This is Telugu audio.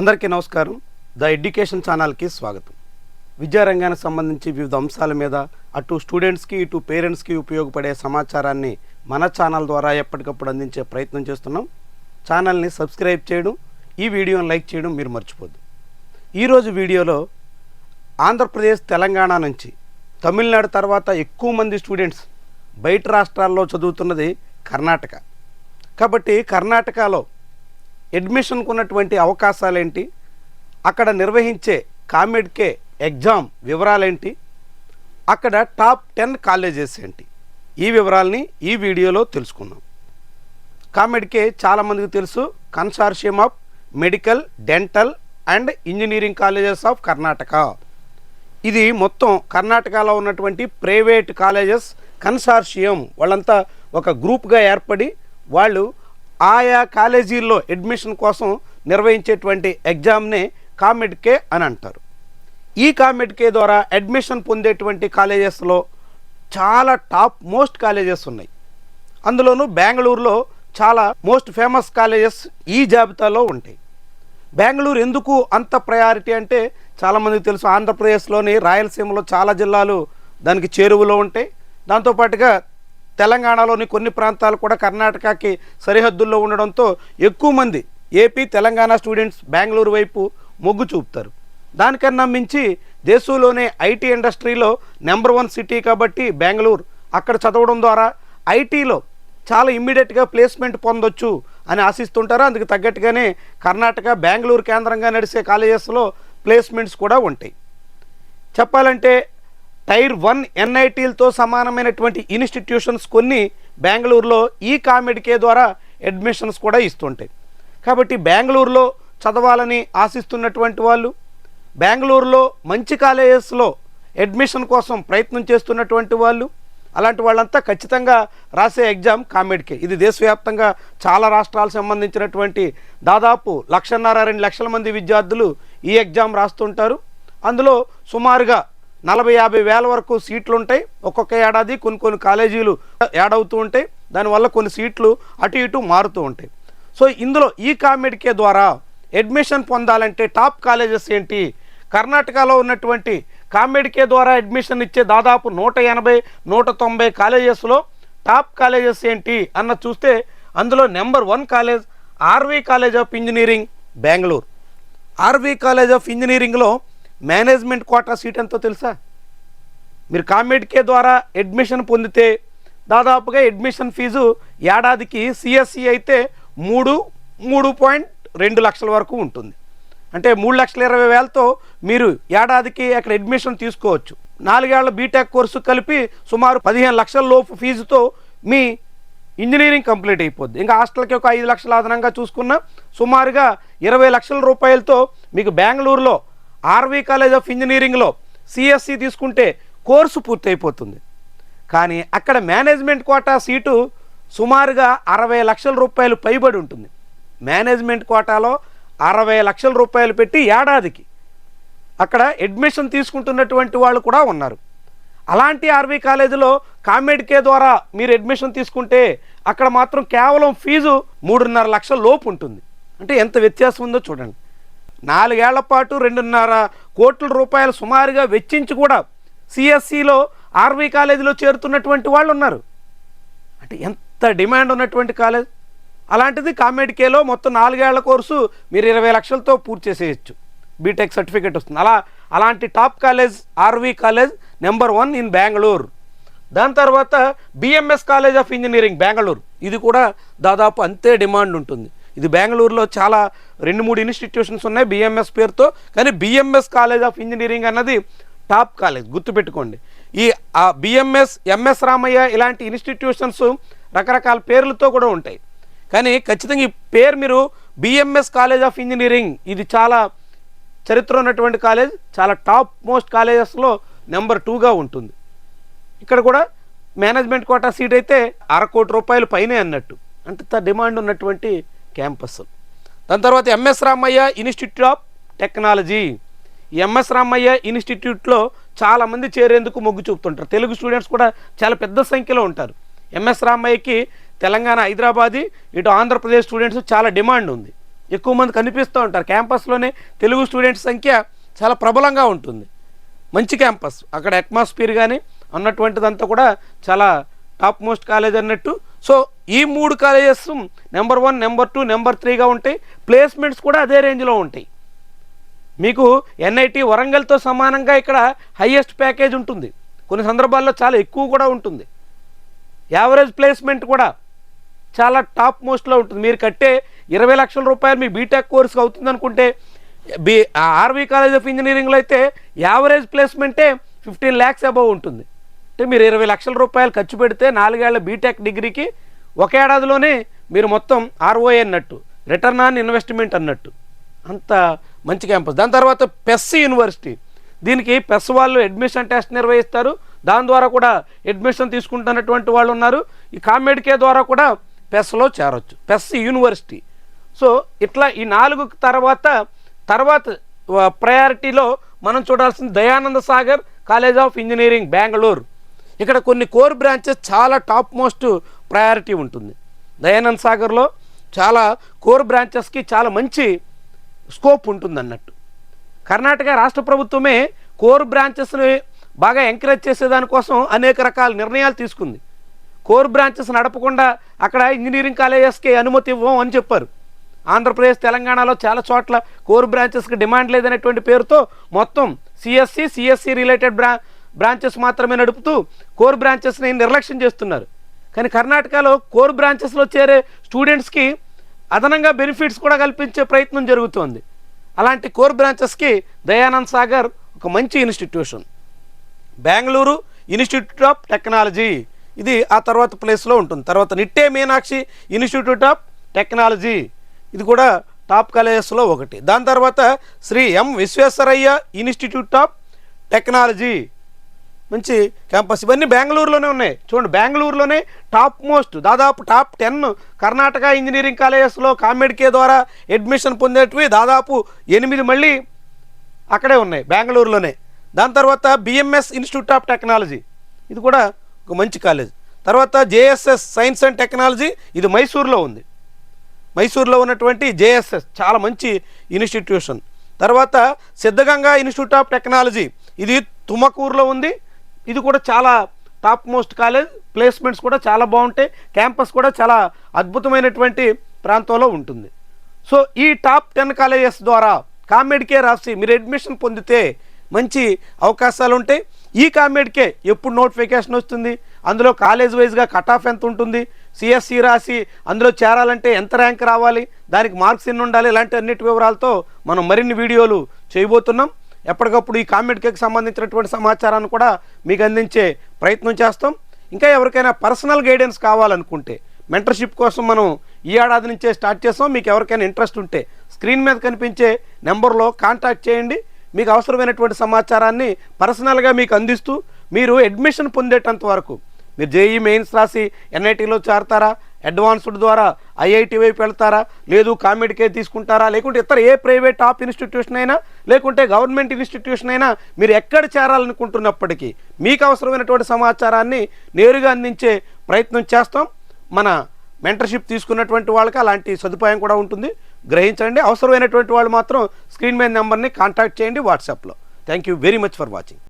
అందరికీ నమస్కారం. ద ఎడ్యుకేషన్ ఛానల్కి స్వాగతం. విద్యారంగానికి సంబంధించి వివిధ అంశాల మీద అటు స్టూడెంట్స్కి ఇటు పేరెంట్స్కి ఉపయోగపడే సమాచారాన్ని మన ఛానల్ ద్వారా ఎప్పటికప్పుడు అందించే ప్రయత్నం చేస్తున్నాం. ఛానల్ని సబ్స్క్రైబ్ చేయడం ఈ వీడియోని లైక్ చేయడం మీరు మర్చిపోద్దు. ఈరోజు వీడియోలో ఆంధ్రప్రదేశ్ తెలంగాణ నుంచి తమిళనాడు తర్వాత ఎక్కువ మంది స్టూడెంట్స్ బయట రాష్ట్రాల్లో చదువుతున్నది కర్ణాటక. కాబట్టి కర్ణాటకలో అడ్మిషన్కు ఉన్నటువంటి అవకాశాలేంటి? అక్కడ నిర్వహించే కామెడ్కే ఎగ్జామ్ వివరాలేంటి? అక్కడ టాప్ టెన్ కాలేజెస్ ఏంటి? ఈ వివరాల్ని ఈ వీడియోలో తెలుసుకుందాం. కామెడ్కే చాలామందికి తెలుసు consortium of medical dental and engineering colleges of Karnataka. ఇది మొత్తం కర్ణాటకలో ఉన్నటువంటి ప్రైవేట్ కాలేజెస్ కన్సార్షియం వాళ్ళంతా ఒక గ్రూప్గా ఏర్పడి వాళ్ళు ఆయా కాలేజీల్లో అడ్మిషన్ కోసం నిర్వహించేటువంటి ఎగ్జామ్నే కామెడ్కే అని అంటారు. ఈ కామెడ్కే ద్వారా అడ్మిషన్ పొందేటువంటి కాలేజెస్లో చాలా టాప్ మోస్ట్ కాలేజెస్ ఉన్నాయి. అందులోనూ బెంగళూరులో చాలా మోస్ట్ ఫేమస్ కాలేజెస్ ఈ జాబితాలో ఉంటాయి. బెంగళూరు ఎందుకు అంత ప్రయారిటీ అంటే చాలామందికి తెలుసు ఆంధ్రప్రదేశ్లోని రాయలసీమలో చాలా జిల్లాలు దానికి చేరువలో ఉంటాయి. దాంతోపాటుగా తెలంగాణలోని కొన్ని ప్రాంతాలు కూడా కర్ణాటకకి సరిహద్దుల్లో ఉండడంతో ఎక్కువ మంది ఏపీ తెలంగాణ స్టూడెంట్స్ బెంగళూరు వైపు మొగ్గు చూపుతారు. దానికన్నా మించి దేశంలోనే ఐటీ ఇండస్ట్రీలో నెంబర్ వన్ సిటీ కాబట్టి బెంగళూరు అక్కడ చదవడం ద్వారా ఐటీలో చాలా ఇమ్మీడియట్గా ప్లేస్మెంట్ పొందొచ్చు అని ఆశిస్తుంటారు. అందుకు తగ్గట్టుగానే కర్ణాటక బెంగళూరు కేంద్రంగా నడిచే కాలేజెస్లో ప్లేస్మెంట్స్ కూడా ఉంటాయి. చెప్పాలంటే టైర్ వన్ ఎన్ఐటీలతో సమానమైనటువంటి ఇన్స్టిట్యూషన్స్ కొన్ని బెంగళూరులో ఈ కామెడికే ద్వారా అడ్మిషన్స్ కూడా ఇస్తుంటాయి. కాబట్టి బెంగళూరులో చదవాలని ఆశిస్తున్నటువంటి వాళ్ళు బెంగళూరులో మంచి కాలేజెస్లో అడ్మిషన్ కోసం ప్రయత్నం చేస్తున్నటువంటి వాళ్ళు అలాంటి వాళ్ళంతా ఖచ్చితంగా రాసే ఎగ్జామ్ కామెడ్కే. ఇది దేశవ్యాప్తంగా చాలా రాష్ట్రాలకు సంబంధించినటువంటి దాదాపు లక్షన్నర రెండు లక్షల మంది విద్యార్థులు ఈ ఎగ్జామ్ రాస్తుంటారు. అందులో సుమారుగా నలభై యాభై వేల వరకు సీట్లు ఉంటాయి ఒక్కొక్క ఏడాది కొన్ని కొన్ని కాలేజీలు యాడ్ అవుతూ ఉంటాయి. దానివల్ల కొన్ని సీట్లు అటు ఇటు మారుతూ ఉంటాయి. సో ఇందులో ఈ కామెడికే ద్వారా అడ్మిషన్ పొందాలంటే టాప్ కాలేజెస్ ఏంటి? కర్ణాటకలో ఉన్నటువంటి కామెడికే ద్వారా అడ్మిషన్ ఇచ్చే దాదాపు నూట ఎనభై నూట తొంభై కాలేజెస్లో టాప్ కాలేజెస్ ఏంటి అన్న చూస్తే అందులో number one college RV college of engineering Bengaluru. RV college of ఇంజనీరింగ్లో మేనేజ్మెంట్ కోటా సీట్ ఎంతో తెలుసా? మీరు కామెడ్కే ద్వారా అడ్మిషన్ పొందితే దాదాపుగా అడ్మిషన్ ఫీజు ఏడాదికి సిఎస్సి అయితే మూడు మూడు పాయింట్ రెండు లక్షల వరకు ఉంటుంది. అంటే మూడు లక్షల ఇరవై వేలతో మీరు ఏడాదికి అక్కడ అడ్మిషన్ తీసుకోవచ్చు. నాలుగేళ్ళ బీటెక్ కోర్సు కలిపి సుమారు పదిహేను లక్షల లోపు ఫీజుతో మీ ఇంజనీరింగ్ కంప్లీట్ అయిపోద్ది. ఇంకా హాస్టల్కి ఒక ఐదు లక్షల అదనంగా చూసుకున్న సుమారుగా ఇరవై లక్షల రూపాయలతో మీకు బెంగళూరులో ఆర్వి కాలేజ్ ఆఫ్ ఇంజనీరింగ్లో సిఎస్సి తీసుకుంటే కోర్సు పూర్తయిపోతుంది. కానీ అక్కడ మేనేజ్మెంట్ కోటా సీటు సుమారుగా అరవై లక్షల రూపాయలు పైబడి ఉంటుంది. మేనేజ్మెంట్ కోటాలో అరవై లక్షల రూపాయలు పెట్టి ఏడాదికి అక్కడ అడ్మిషన్ తీసుకుంటున్నటువంటి వాళ్ళు కూడా ఉన్నారు. అలాంటి ఆర్వీ కాలేజీలో కామెడ్కే ద్వారా మీరు అడ్మిషన్ తీసుకుంటే అక్కడ మాత్రం కేవలం ఫీజు మూడున్నర లక్షల లోపు ఉంటుంది. అంటే ఎంత వ్యత్యాసం ఉందో చూడండి. నాలుగేళ్ళ పాటు రెండున్నర కోట్ల రూపాయలు సుమారుగా వెచ్చించి కూడా సిఎస్సిలో ఆర్వీ కాలేజీలో చేరుతున్నటువంటి వాళ్ళు ఉన్నారు అంటే ఎంత డిమాండ్ ఉన్నటువంటి కాలేజ్? అలాంటిది కామెడికేలో మొత్తం నాలుగేళ్ళ కోర్సు మీరు ఇరవై లక్షలతో పూర్తి చేసేయచ్చు. బీటెక్ సర్టిఫికేట్ వస్తుంది. అలా అలాంటి top college RV college number one in Bengaluru. దాని తర్వాత BMS college of engineering Bengaluru. ఇది కూడా దాదాపు అంతే డిమాండ్ ఉంటుంది. ఇది బెంగళూరులో చాలా రెండు మూడు ఇన్స్టిట్యూషన్స్ ఉన్నాయి బిఎంఎస్ పేరుతో. కానీ బిఎంఎస్ కాలేజ్ ఆఫ్ ఇంజనీరింగ్ అన్నది టాప్ కాలేజ్ గుర్తుపెట్టుకోండి. ఈ ఆ బిఎంఎస్ ఎంఎస్ రామయ్య ఇలాంటి ఇన్స్టిట్యూషన్స్ రకరకాల పేర్లతో కూడా ఉంటాయి. కానీ ఖచ్చితంగా ఈ పేరు మీరు బిఎంఎస్ కాలేజ్ ఆఫ్ ఇంజనీరింగ్ ఇది చాలా చరిత్ర ఉన్నటువంటి కాలేజ్ చాలా టాప్ మోస్ట్ కాలేజెస్లో నెంబర్ టూగా ఉంటుంది. ఇక్కడ కూడా మేనేజ్మెంట్ కోటా సీట్ అయితే అర కోటి రూపాయలు పైనే అన్నట్టు. అంత డిమాండ్ ఉన్నటువంటి క్యాంపస్. దాని తర్వాత MS Ramaiah institute of technology. ఈ ఎంఎస్ రామయ్య ఇన్స్టిట్యూట్లో చాలామంది చేరేందుకు మొగ్గు చూపుతుంటారు. తెలుగు స్టూడెంట్స్ కూడా చాలా పెద్ద సంఖ్యలో ఉంటారు. ఎంఎస్ రామయ్యకి తెలంగాణ హైదరాబాదీ ఇటు ఆంధ్రప్రదేశ్ స్టూడెంట్స్ చాలా డిమాండ్ ఉంది. ఎక్కువ మంది కనిపిస్తూ ఉంటారు. క్యాంపస్లోనే తెలుగు స్టూడెంట్స్ సంఖ్య చాలా ప్రబలంగా ఉంటుంది. మంచి క్యాంపస్. అక్కడ అట్మాస్ఫియర్ కానీ అన్నటువంటిదంతా కూడా చాలా టాప్ మోస్ట్ కాలేజ్ అన్నట్టు. సో ఈ మూడు colleges number one number two number త్రీగా ఉంటాయి. ప్లేస్మెంట్స్ కూడా అదే రేంజ్లో ఉంటాయి. మీకు ఎన్ఐటి వరంగల్తో సమానంగా ఇక్కడ హయ్యెస్ట్ ప్యాకేజ్ ఉంటుంది. కొన్ని సందర్భాల్లో చాలా ఎక్కువ కూడా ఉంటుంది. యావరేజ్ ప్లేస్మెంట్ కూడా చాలా టాప్ మోస్ట్లో ఉంటుంది. మీరు కట్టే ఇరవై లక్షల రూపాయలు మీ బీటెక్ కోర్స్కి అవుతుంది అనుకుంటే బి ఆర్వీ కాలేజ్ ఆఫ్ ఇంజనీరింగ్లో అయితే యావరేజ్ ప్లేస్మెంటే ఫిఫ్టీన్ ల్యాక్స్ అబవ్ ఉంటుంది. అంటే మీరు ఇరవై లక్షల రూపాయలు ఖర్చు పెడితే నాలుగేళ్ళ బీటెక్ డిగ్రీకి ఒక ఏడాదిలోనే మీరు మొత్తం ఆర్ఓఏ అన్నట్టు రిటర్న్ ఆన్ ఇన్వెస్ట్మెంట్ అన్నట్టు. అంత మంచి క్యాంపస్. దాని తర్వాత పెస్ యూనివర్సిటీ దీనికి పెస్ వాళ్ళు అడ్మిషన్ టెస్ట్ నిర్వహిస్తారు. దాని ద్వారా కూడా అడ్మిషన్ తీసుకుంటున్నటువంటి వాళ్ళు ఉన్నారు. ఈ కామెడ్కే ద్వారా కూడా పెస్లో చేరొచ్చు. పెస్ యూనివర్సిటీ సో ఇట్లా ఈ నాలుగు తర్వాత తర్వాత ప్రయారిటీలో మనం చూడాల్సింది Dayananda Sagar college of engineering Bengaluru ఇక్కడ కొన్ని కోర్ బ్రాంచెస్ చాలా టాప్ మోస్ట్ ప్రయారిటీ ఉంటుంది. దయానంద్ సాగర్లో చాలా కోర్ బ్రాంచెస్కి చాలా మంచి స్కోప్ ఉంటుంది అన్నట్టు కర్ణాటక రాష్ట్ర ప్రభుత్వమే కోర్ బ్రాంచెస్ని బాగా ఎంకరేజ్ చేసేదానికోసం అనేక రకాల నిర్ణయాలు తీసుకుంది. కోర్ బ్రాంచెస్ నడపకుండా అక్కడ ఇంజనీరింగ్ కాలేజెస్కి అనుమతి ఇవ్వం అని చెప్పారు. ఆంధ్రప్రదేశ్ తెలంగాణలో చాలా చోట్ల కోర్ బ్రాంచెస్కి డిమాండ్ లేదనేటువంటి పేరుతో మొత్తం సిఎస్సి సిఎస్సి రిలేటెడ్ బ్రా బ్రాంచెస్ మాత్రమే నడుపుతూ కోర్ బ్రాంచెస్ని నిర్లక్ష్యం చేస్తున్నారు. కానీ కర్ణాటకలో కోర్ బ్రాంచెస్లో చేరే స్టూడెంట్స్కి అదనంగా బెనిఫిట్స్ కూడా కల్పించే ప్రయత్నం జరుగుతోంది. అలాంటి కోర్ బ్రాంచెస్కి దయానంద్ సాగర్ ఒక మంచి institution. Bengaluru institute of technology. ఇది ఆ తర్వాత ప్లేస్లో ఉంటుంది. తర్వాత Nitte Meenakshi institute of technology. ఇది కూడా టాప్ కాలేజెస్లో ఒకటి. దాని తర్వాత Shri M Visvesvaraya institute of technology. మంచి క్యాంపస్ ఇవన్నీ బెంగళూరులోనే ఉన్నాయి. చూడండి బెంగళూరులోనే టాప్ మోస్ట్ దాదాపు టాప్ టెన్ కర్ణాటక ఇంజనీరింగ్ కాలేజెస్లో కామెడ్కే ద్వారా అడ్మిషన్ పొందేటివి దాదాపు ఎనిమిది మళ్ళీ అక్కడే ఉన్నాయి బెంగళూరులోనే. దాని తర్వాత బిఎంఎస్ ఇన్స్టిట్యూట్ ఆఫ్ టెక్నాలజీ ఇది కూడా ఒక మంచి కాలేజ్ తర్వాత జేఎస్ఎస్ సైన్స్ అండ్ టెక్నాలజీ ఇది మైసూర్లో ఉంది. మైసూర్లో ఉన్నటువంటి జేఎస్ఎస్ చాలా మంచి ఇన్స్టిట్యూషన్ తర్వాత సిద్ధగంగా ఇన్స్టిట్యూట్ ఆఫ్ టెక్నాలజీ ఇది తుమకూరులో ఉంది. ఇది కూడా చాలా టాప్ మోస్ట్ కాలేజ్. ప్లేస్మెంట్స్ కూడా చాలా బాగుంటాయి. క్యాంపస్ కూడా చాలా అద్భుతమైనటువంటి ప్రాంతంలో ఉంటుంది. సో ఈ టాప్ టెన్ కాలేజెస్ ద్వారా కామెడ్కే రాసి మీరు అడ్మిషన్ పొందితే మంచి అవకాశాలు ఉంటాయి. ఈ కామెడ్కే ఎప్పుడు నోటిఫికేషన్ వస్తుంది? అందులో కాలేజ్ వైజ్గా కట్ ఆఫ్ ఎంత ఉంటుంది? సిఎస్సి రాసి అందులో చేరాలంటే ఎంత ర్యాంక్ రావాలి? దానికి మార్క్స్ ఎన్ని ఉండాలి? ఇలాంటి అన్నిటి వివరాలతో మనం మరిన్ని వీడియోలు చేయబోతున్నాం. ఎప్పటికప్పుడు ఈ కామెడీకి సంబంధించినటువంటి సమాచారాన్ని కూడా మీకు అందించే ప్రయత్నం చేస్తాం. ఇంకా ఎవరికైనా పర్సనల్ గైడెన్స్ కావాలనుకుంటే మెంటర్షిప్ కోసం మనం ఈ ఏడాది నుంచే స్టార్ట్ చేస్తాం. మీకు ఎవరికైనా ఇంట్రెస్ట్ ఉంటే స్క్రీన్ మీద కనిపించే నెంబర్లో కాంటాక్ట్ చేయండి. మీకు అవసరమైనటువంటి సమాచారాన్ని పర్సనల్గా మీకు అందిస్తూ మీరు అడ్మిషన్ పొందేటంత వరకు మీరు జేఈ మెయిన్స్ రాసి ఎన్ఐటీలో చేరతారా? అడ్వాన్స్డ్ ద్వారా ఐఐటి వైపు వెళ్తారా? లేదు కామెడీకే తీసుకుంటారా? లేకుంటే ఇతర ఏ ప్రైవేట్ టాప్ ఇన్స్టిట్యూషన్ అయినా లేకుంటే గవర్నమెంట్ ఇన్స్టిట్యూషన్ అయినా మీరు ఎక్కడ చేరాలనుకుంటున్నప్పటికీ మీకు అవసరమైనటువంటి సమాచారాన్ని నేరుగా అందించే ప్రయత్నం చేస్తాం. మన మెంటర్షిప్ తీసుకున్నటువంటి వాళ్ళకి అలాంటి సదుపాయం కూడా ఉంటుంది. గ్రహించండి. అవసరమైనటువంటి వాళ్ళు మాత్రం స్క్రీన్ మీద నెంబర్ని కాంటాక్ట్ చేయండి వాట్సాప్లో. Thank you very much for watching.